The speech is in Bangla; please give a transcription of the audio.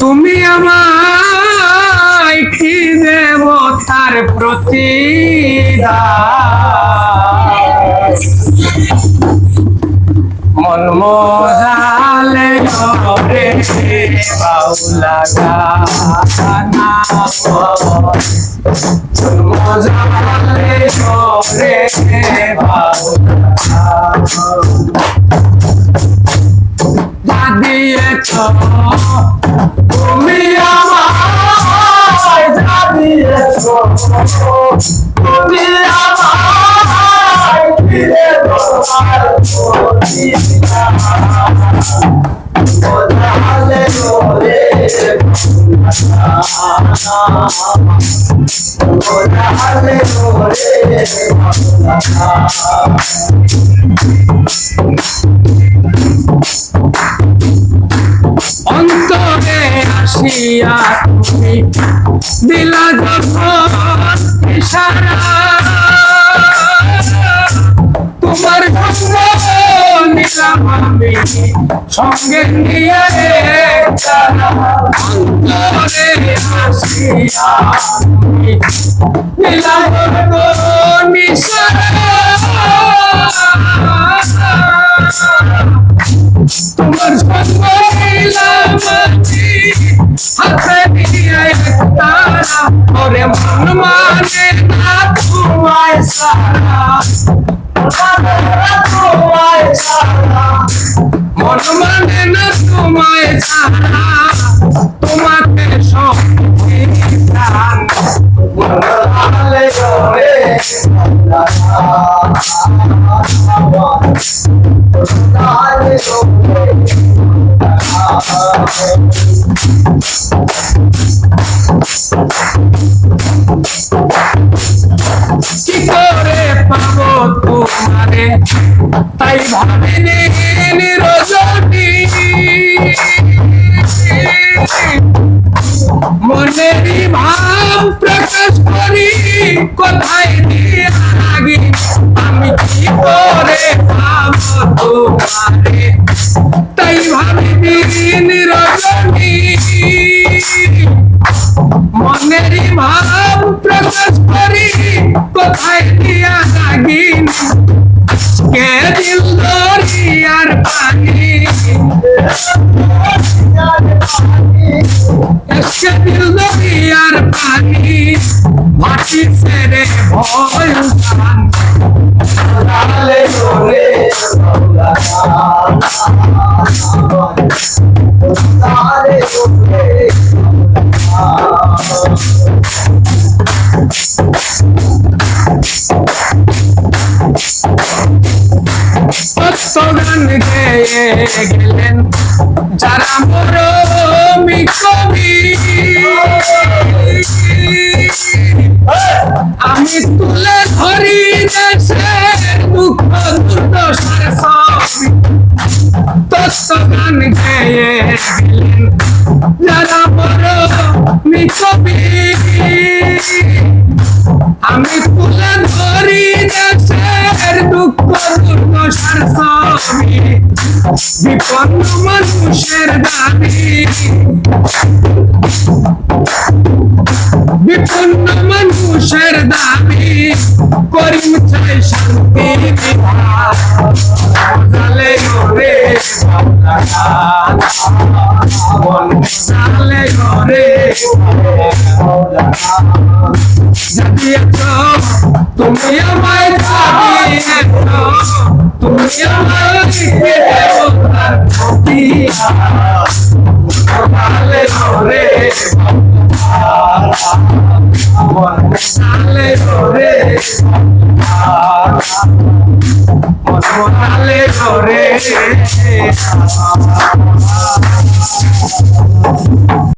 তুমি আমায় কি দেব তার প্রতি মন মজালে করে বাউলা গানা মন মজালে করে বাউলা দিয়েছ তুমি তুমি আমায় ফিরে তোমার বোঝালে রে বোঝালে রে অন্তরে আসিয়া তুমি দিলা ইশারা। তোমার সঙ্গ নিলাম আমি, সঙ্গে নিয়ে তারা অন্তরে আসিয়া দিলা যখন মন মানে না তোমায় সারা তোমাকে সব প্রাণ মনে তোমারে তাই ভাবিনি নিরজনী মনেরই ভাব প্রকাশ করি, কোথায় দিয়া লাগিন কে দিল দরিয়ার পানি? এসকে দিল দরিয়ার পানি, মাটি ছেড়ে ভয় উঠান। গান গেয়ে গেলেন। যারা মরমি কবি, আমি তুলে ধরি দেশের দুঃখ দুর্দশার ছবি। তত্ত্ব গান গেয়ে গেলেন। যারা মরমি আমি তুলে ধরি দেশের দুর্দশার ছবি বিপন্ন মানুষের দাবি বিপন্ন মানুষের দাবি করিম চাই শান্তি যদি তুমি তুমি আমায় দেবতার প্রতি জালে ঘরে জালে ঘরে জালে ঘরে